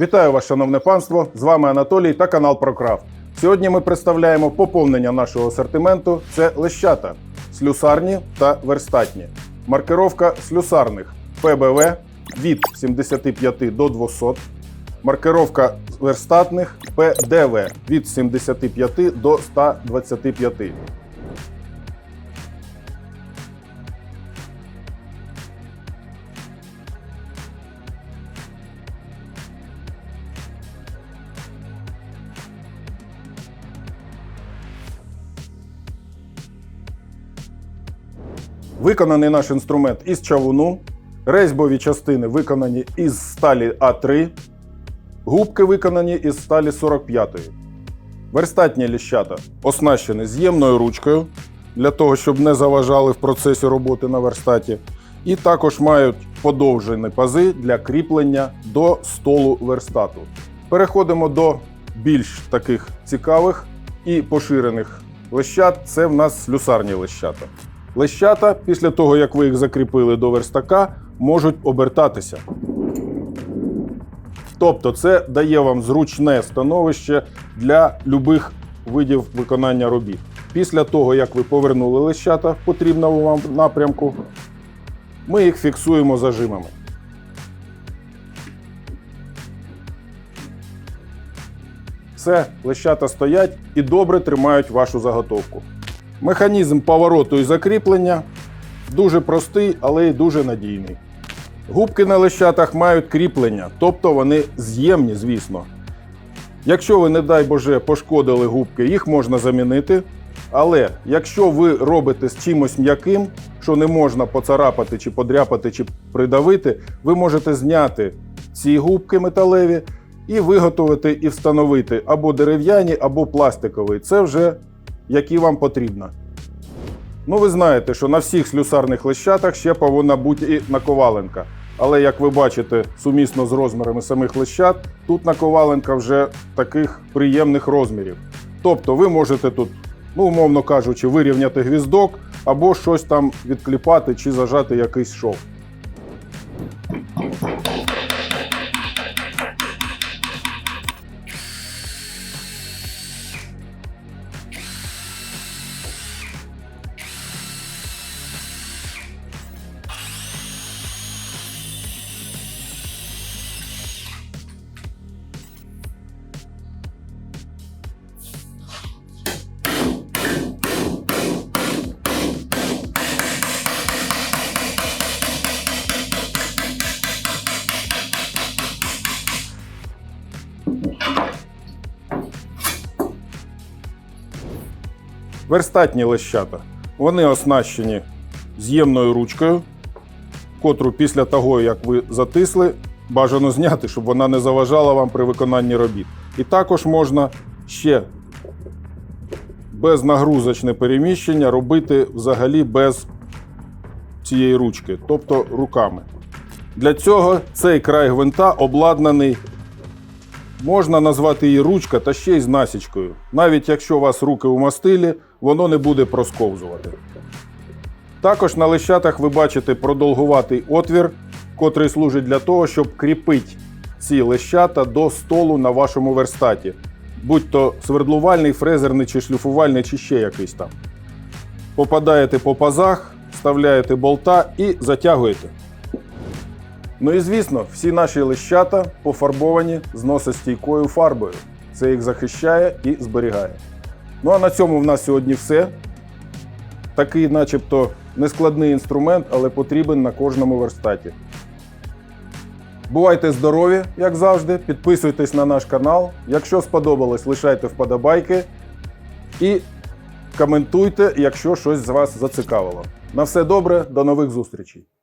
Вітаю вас, шановне панство! З вами Анатолій та канал ProCraft. Сьогодні ми представляємо поповнення нашого асортименту: це лещата, слюсарні та верстатні. Маркировка слюсарних ПБВ від 75 до 200. Маркировка верстатних ПДВ від 75 до 125. Виконаний наш інструмент із чавуну. Резьбові частини виконані із сталі А3. Губки виконані із сталі 45. Верстатні ліщата оснащені з'ємною ручкою для того, щоб не заважали в процесі роботи на верстаті. І також мають подовжені пази для кріплення до столу верстату. Переходимо до більш таких цікавих і поширених лещат. Це в нас слюсарні лещата. Лещата, після того як ви їх закріпили до верстака, можуть обертатися. Тобто це дає вам зручне становище для любих видів виконання робіт. Після того, як ви повернули лещата в потрібному вам напрямку, ми їх фіксуємо зажимами. Все, лещата стоять і добре тримають вашу заготовку. Механізм повороту і закріплення дуже простий, але й дуже надійний. Губки на лещатах мають кріплення, тобто вони з'ємні, звісно. Якщо ви, не дай Боже, пошкодили губки, їх можна замінити. Але якщо ви робите з чимось м'яким, що не можна поцарапати, чи подряпати, чи придавити, ви можете зняти ці губки металеві і виготовити і встановити або дерев'яні, або пластикові. Це вже які вам потрібно. Ну, ви знаєте, що на всіх слюсарних лещатах ще повинна бути і наковаленка. Але як ви бачите, сумісно з розмірами самих лещат, тут наковаленка вже таких приємних розмірів. Тобто ви можете тут, ну, умовно кажучи, вирівняти гвіздок або щось там відкліпати чи зажати якийсь шов. Верстатні лещата. Вони оснащені з'ємною ручкою, котру після того, як ви затисли, бажано зняти, щоб вона не заважала вам при виконанні робіт. І також можна ще безнагрузочне переміщення робити взагалі без цієї ручки, тобто руками. Для цього цей край гвинта обладнаний Можна назвати її ручка та ще й з насічкою. Навіть якщо у вас руки у мастилі, воно не буде просковзувати. Також на лещатах ви бачите продовгуватий отвір, котрий служить для того, щоб кріпити ці лещата до столу на вашому верстаті. Будь то свердлувальний, фрезерний чи шліфувальний, чи ще якийсь там. Попадаєте по пазах, вставляєте болта і затягуєте. Ну і звісно, всі наші лищата пофарбовані зносостійкою фарбою. Це їх захищає і зберігає. Ну а на цьому в нас сьогодні все. Такий, начебто, нескладний інструмент, але потрібен на кожному верстаті. Бувайте здорові, як завжди. Підписуйтесь на наш канал. Якщо сподобалось, лишайте вподобайки і коментуйте, якщо щось з вас зацікавило. На все добре, до нових зустрічей!